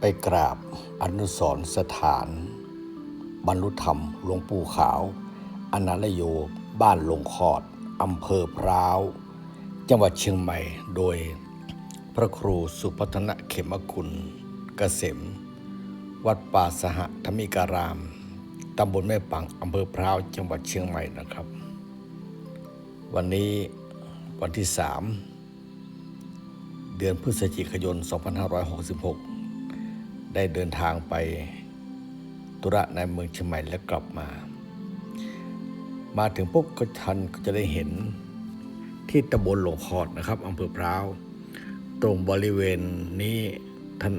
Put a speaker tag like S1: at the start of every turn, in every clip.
S1: ไปกราบอนุสรสถาน บรรลุธรรมหลวงปู่ขาว อนาลโยบ้านลงคอดอำเภอพร้าว จังหวัดเชียงใหม่โดยพระครูสุพัฒนเขมคุณเกษม วัดป่าสหธรรมิการาม ตำบลแม่ปังอำเภอพร้าว จังหวัดเชียงใหม่นะครับ วันนี้วันที่3เดือนพฤศจิกายน 2566 ได้เดินทางไปตุระในเมืองเชียงใหม่และกลับมา มาถึงปุ๊บก็ทันก็จะได้เห็นที่ตำบลหลงคอดนะครับอำเภอพร้าว ตรงบริเวณนี้ท่าน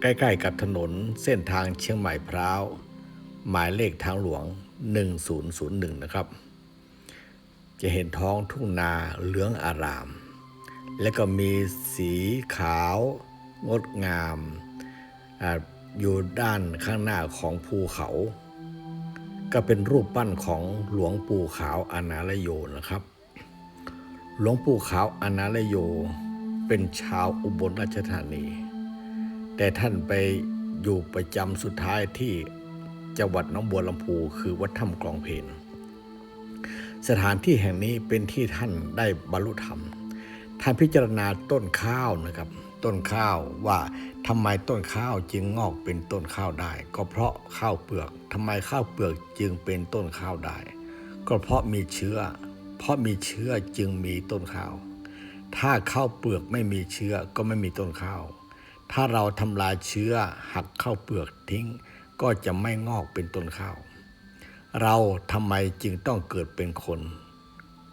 S1: ใกล้ๆกับถนนเส้นทางเชียงใหม่พร้าว หมายเลขทางหลวง 1001 นะครับ จะเห็นท้องทุ่งนาเหลืองอาราม และก็มีสีขาว งดงาม อยู่ด้านข้างหน้าของภูเขา ก็เป็นรูปปั้นของหลวงปู่ขาวอนาลโยนะครับ หลวงปู่ขาวอนาลโย เป็นชาวอุบลราชธานี แต่ท่านไปอยู่ประจำสุดท้ายที่จังหวัดน้องบัวลำพูคือวัดถ้ำกลองเพนสถานที่แห่งนี้เป็นที่ท่านได้บรรลุธรรม ท่านพิจารณาต้นข้าวนะครับ ต้นข้าวว่าทำไมต้นข้าวจึงงอกเป็นต้นข้าวได้ ก็เพราะข้าวเปลือกทำไมข้าวเปลือกจึงเป็นต้นข้าวได้ ก็เพราะมีเชื้อ เพราะมีเชื้อจึงมีต้นข้าว ถ้าข้าวเปลือกไม่มีเชื้อก็ไม่มีต้นข้าว ถ้าเราทำลายเชื้อหักข้าวเปลือกทิ้ง ก็จะไม่งอกเป็นต้นข้าว เราทำไมจึงต้องเกิดเป็นคน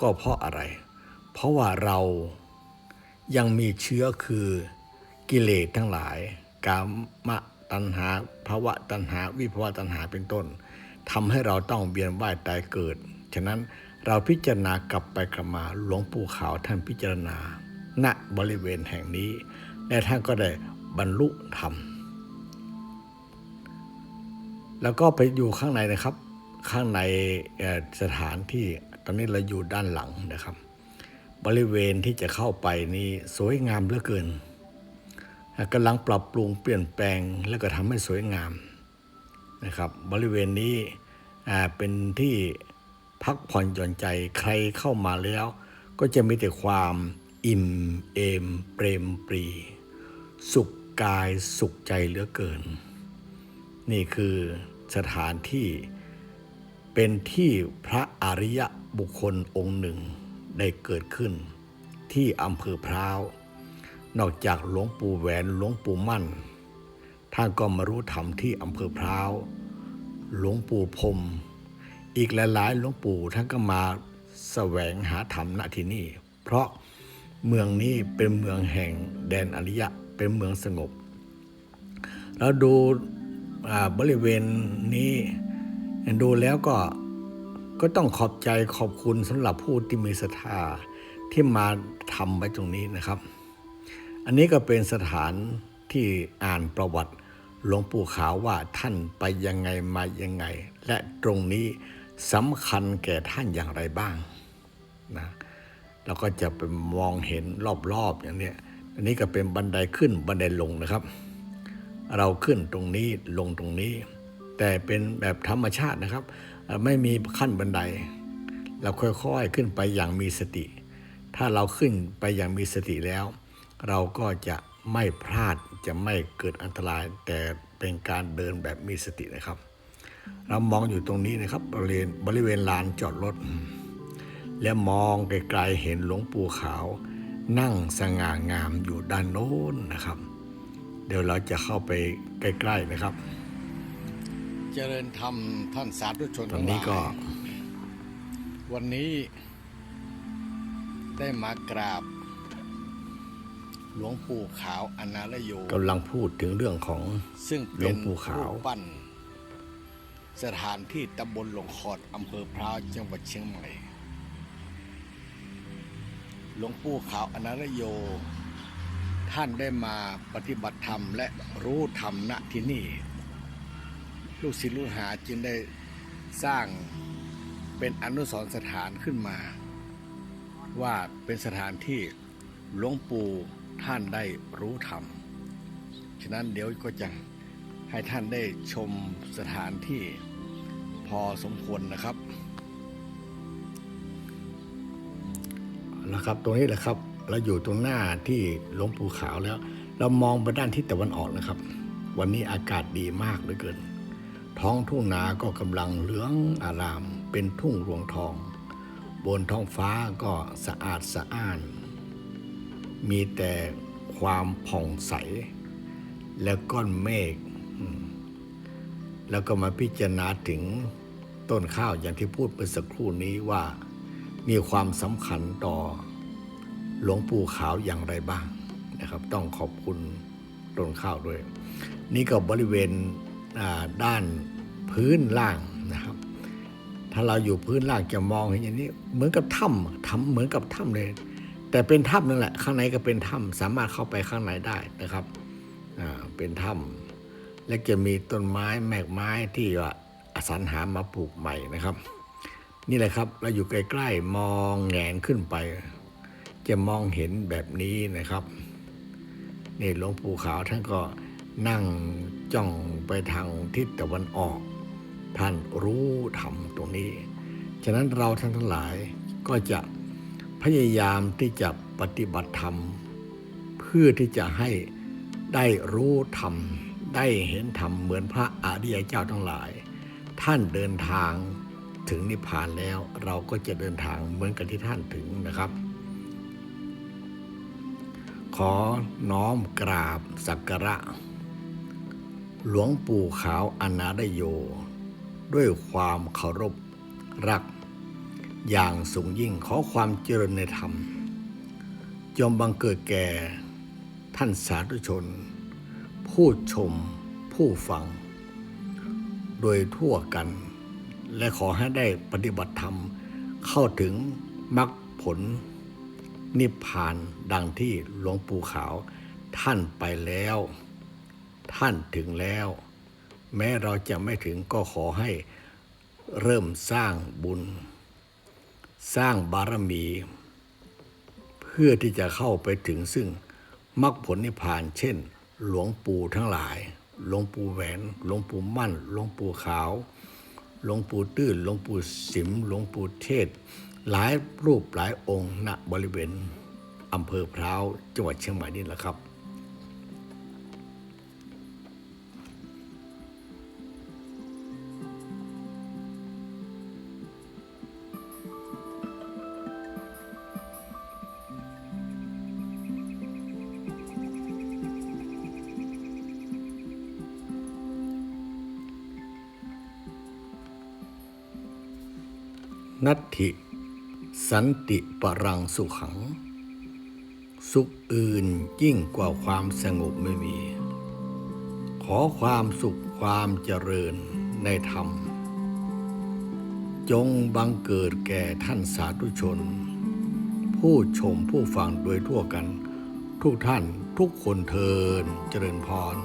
S1: ก็เพราะอะไร เพราะว่าเรายังมีเชื้อคือ กิเลสทั้งหลาย กามตัณหาภาวะตัณหา วิภวะตัณหาเป็นต้นทำให้เราต้องเวียนว่ายตายเกิด ฉะนั้นเราพิจารณากลับไปกลับมาหลวงปู่ขาวท่านพิจารณา ณบริเวณแห่งนี้ และท่านก็ได้บรรลุธรรม แล้วก็ไปอยู่ข้างในนะครับ ข้างในสถานที่ตอนนี้เราอยู่ด้านหลังนะครับ บริเวณที่จะเข้าไปนี่สวยงามเหลือเกิน กำลังปรับปรุงเปลี่ยนแปลงแล้วก็ทำให้สวยงามนะครับ บริเวณนี้เป็นที่พักผ่อนหย่อนใจใครเข้ามาแล้ว ก็จะมีแต่ความอิ่มเอมเปรมปรี สุขกายสุขใจเหลือเกิน นี่คือสถานที่เป็นที่พระอริยบุคคลองค์หนึ่งได้เกิดขึ้นที่อำเภอพร้าว นอกจากหลวงปู่แหวนหลวงปู่มั่น ท่านก็มารู้ธรรมที่อำเภอพร้าว หลวงปู่พรมอีกหลายๆหลวงปู่ท่านก็มาแสวงหาธรรมณที่นี่ เพราะเมืองนี้เป็นเมืองแห่งแดนอริยะเป็นเมืองสงบเราดูบริเวณนี้ดูแล้วก็ก็ต้องขอบใจขอบคุณสำหรับผู้ที่มีศรัทธาที่มาทำไว้ตรงนี้นะครับ อันนี้ก็เป็นสถานที่อ่านประวัติหลวงปู่ขาวว่าท่านไปยังไงมายังไง และตรงนี้สำคัญแก่ท่านอย่างไรบ้างนะเราก็จะไปมองเห็นรอบๆอย่างนี้อันนี้ก็เป็นบันไดขึ้นบันไดลงนะครับ เราขึ้นตรงนี้ลงตรงนี้ แต่เป็นแบบธรรมชาตินะครับ ไม่มีขั้นบันได เราค่อยๆขึ้นไปอย่างมีสติ ถ้าเราขึ้นไปอย่างมีสติแล้ว เราก็จะไม่พลาดจะไม่เกิดอันตราย แต่เป็นการเดินแบบมีสตินะครับ เรามองอยู่ตรงนี้นะครับบริเวณบริเวณลานจอดรถ และมองไกลๆเห็นหลวงปู่ขาว นั่งสง่างามอยู่ด้านโน้นนะครับ เดี๋ยวเราจะเข้าไปใกล้ ๆนะครับ
S2: เจริญธรรมท่านสาธุชน
S1: ตรงนี้ก็
S2: ทั้งหลายวันนี้ได้มากราบ หลวงปู่ขาวอนาลโย
S1: กำลังพูดถึงเรื่องของ
S2: ซึ่ง
S1: หล
S2: เป็
S1: วนงปู่ขาว
S2: รูปปั้น สถานที่ตำบลหลงขอดอำเภอพร้าวจังหวัดเชียงใหม่ หลวงปู่ขาวอนาลโย ท่านได้มาปฏิบัติธรรมและรู้ธรรมณที่นี่ ลูกศิษย์ลูกหาจึงได้สร้างเป็นอนุสรณ์สถานขึ้นมา ว่าเป็นสถานที่หลวงปู่ ท่านได้รู้ธรรม ฉะนั้นเดี๋ยวก็จะให้ท่านได้ชมสถานที่พอสมควรนะครับ
S1: แล้วครับ ตรงนี้แหละครับ เราอยู่ตรงหน้าที่หลวงปู่ขาวแล้ว เรามองไปด้านทิศตะวันออกนะครับ วันนี้อากาศดีมากเหลือเกิน ท้องทุ่งนาก็กำลังเหลืองอาราม เป็นทุ่งรวงทอง บนท้องฟ้าก็สะอาดสะอ้าน มีแต่ความผ่องใส และก้อนเมฆแล้วก็มาพิจารณาถึงต้นข้าวอย่างที่พูดเมื่อสักครู่นี้ว่ามีความสำคัญต่อหลวงปู่ขาวอย่างไรบ้างนะครับ ต้องขอบคุณต้นข้าวด้วย นี่ก็บริเวณด้านพื้นล่างนะครับ ถ้าเราอยู่พื้นล่างจะมองเห็นอย่างนี้ เหมือนกับถ้ำทำเหมือนกับถ้ำเลย แต่เป็นถ้ำนั่นแหละ ข้างในก็เป็นถ้ำสามารถเข้าไปข้างในได้นะครับอ่าเป็นถ้ำและจะมีต้นไม้แมกไม้ที่ว่าอสรรหามาปลูกใหม่นะครับ นี่แหละครับเราอยู่ใกล้ๆมองแงนขึ้นไป จะมองเห็นแบบนี้นะครับนี่หลวงปู่ขาวท่านก็นั่งจ้องไปทางทิศตะวันออก ท่านรู้ธรรมตรงนี้ ฉะนั้นเราท่านทั้งหลายก็จะ พยายามที่จะปฏิบัติธรรม เพื่อที่จะให้ได้รู้ธรรม ได้เห็นธรรมเหมือนพระอริยเจ้าทั้งหลาย ท่านเดินทางถึงนิพพานแล้วเราก็จะเดินทางเหมือนกับที่ท่านถึงนะครับ ขอน้อมกราบสักการะ หลวงปู่ขาวอนาดโย ด้วยความเคารพรัก อย่างสูงยิ่งขอความเจริญในธรรมจงบังเกิดแก่ท่านสาธุชน ผู้ชมผู้ฟัง โดยทั่วกัน และขอให้ได้ปฏิบัติธรรมเข้าถึงมรรคผล นิพพานดังที่หลวงปู่ขาว ท่านไปแล้ว ท่านถึงแล้ว แม้เราจะไม่ถึงก็ขอให้เริ่มสร้างบุญ สร้างบารมี เพื่อที่จะเข้าไปถึงซึ่งมรรคผลนิพพาน เช่น หลวงปู่ทั้งหลาย หลวงปู่แหวน หลวงปู่มั่น หลวงปู่ขาว หลวงปู่ตื้น หลวงปู่สิม หลวงปู่เทศ หลายรูปหลายองค์ณบริเวณอำเภอพร้าวจังหวัดเชียงใหม่นี่แหละครับ นัตถิ สันติปรังสุขัง สุขอื่นยิ่งกว่าความสงบไม่มี ขอความสุขความเจริญในธรรม จงบังเกิดแก่ท่านสาธุชน ผู้ชมผู้ฟังโดยทั่วกัน ทุกท่านทุกคนเทินเจริญพร